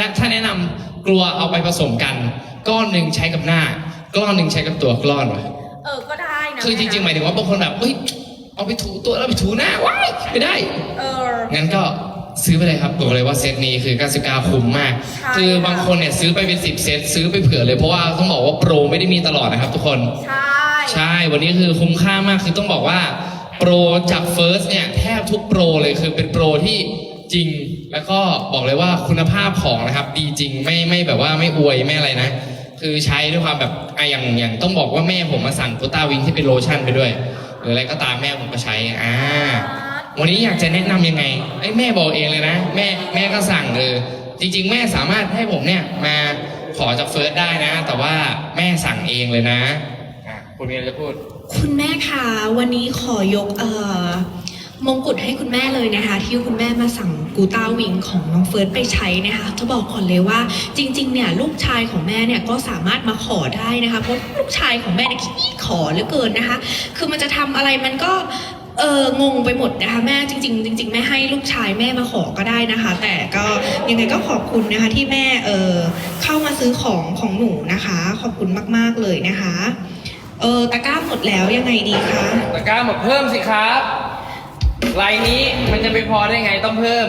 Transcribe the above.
นะถ้าแนะนำกลัวเอาไปผสมกัน ก้อนหนึ่งใช้กับหน้า ก้อนหนึ่งใช้กับตัวกล้อนวะเออก็ได้นะคือจริงๆหมายถึงว่าบางคนแบบเฮ้ยเอาไปถูตัวแล้วไปถูหน้าว้ายไม่ได้เอองั้นก็ซื้อไปเลยครับบอกเลยว่าเซตนี้คือ 99 คุ้มมากใช่คือบางคนเนี่ยซื้อไปเป็น 10 เซตซื้อไปเผื่อเลยเพราะว่าต้องบอกว่าโปรไม่ได้มีตลอดนะครับทุกคน ใช่ ใช่ วันนี้คือคุ้มค่ามากคือต้องบอกว่าโปรจากเฟิร์สเนี่ยแทบทุกโปรเลยคือเป็นโปรที่ จริง แล้วก็บอกเลยว่าคุณภาพของนะครับดีจริงไม่ไม่แบบว่าไม่อวยไม่อะไรนะ คือใช้ด้วยความแบบอะอย่างอย่างต้องบอกว่าแม่ผมมาสั่งกูต้าวิงที่เป็นโลชั่นไปด้วย หรืออะไรก็ตามแม่ผมก็ใช้อ่าวันนี้อยากจะแนะนำยังไงไอ้แม่บอกเองเลยนะ แม่แม่ก็สั่งเออจริง ๆ แม่สามารถให้ผมเนี่ยมาขอจากเฟิร์สได้นะ แต่ว่าแม่สั่งเองเลยนะอะคุณมีอะไรจะพูด คุณแม่คะวันนี้ขอยกเอ่อ มงกุฎให้คุณแม่เลยนะคะ ที่คุณแม่มาสั่งกูต้าวิงของน้องเฟิร์สไปใช้นะคะ จะบอกก่อนเลยว่าจริงๆเนี่ยลูกชายของแม่เนี่ยก็สามารถมาขอได้นะคะเพราะลูกชายของแม่เนี่ยขี้ขอเหลือเกินนะคะ คือมันจะทำอะไรมันก็เอองงไปหมดนะคะแม่จริง ๆ จริง ๆ แม่ให้ลูกชายแม่มาขอก็ได้นะคะ แต่ก็ยังไงก็ขอบคุณนะคะที่แม่เออเข้ามาซื้อของของหนูนะคะ ขอบคุณมากๆเลยนะคะเออตะกร้าหมดแล้วยังไงดีคะตะกร้าหมดเพิ่มสิครับ ลายนี้มันจะไม่พอได้ไงต้องเพิ่ม